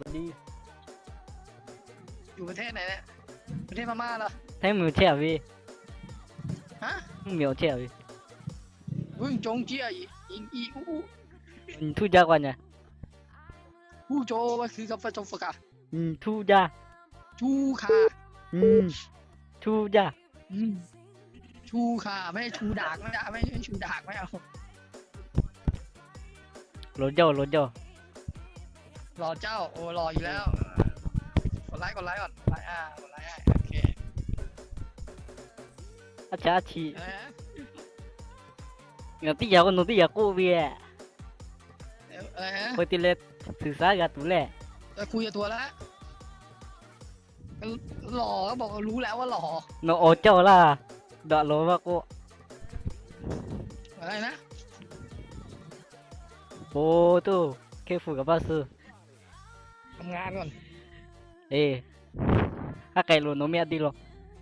บดีอยู่ประเทศไหนเนี่ย ประเทศพม่าเหรอ thấy mèo treo đi ฮะ mèo treo đi อุ้ยจงเจียอีอิงอีอู้ ừ, thu ra qua nhà อู้โจว่าคือกับจงฝกะ ừ, thu ra ชูคา ừ, thu ra อืมชูคาไม่ใช่ชูดากไม่ได้ไม่ใช่ชูดากไม่เอา lỗ dầu lỗ dầu รอเจ้า โอ้รออยู่แล้ว กดไลค์กดไลค์ก่อนไลค์อ่ากดไลค์อะโอเค à chả chị อะไรนะ nó tí giờ con nó tí giờ cô về เอ่ออะไรฮะ coi tiền lệ thử xa gà tủ lẹ จะคุยกับตัวแล้วหล่อก็บอกว่ารู้แล้วว่าหล่อ nó ổ châu là đọ lỗ vào cô อะไรนะ bố tu cái phụ กับ bác sư ทำงานก่อน ê à cái lỗ nó mẹ đi rồi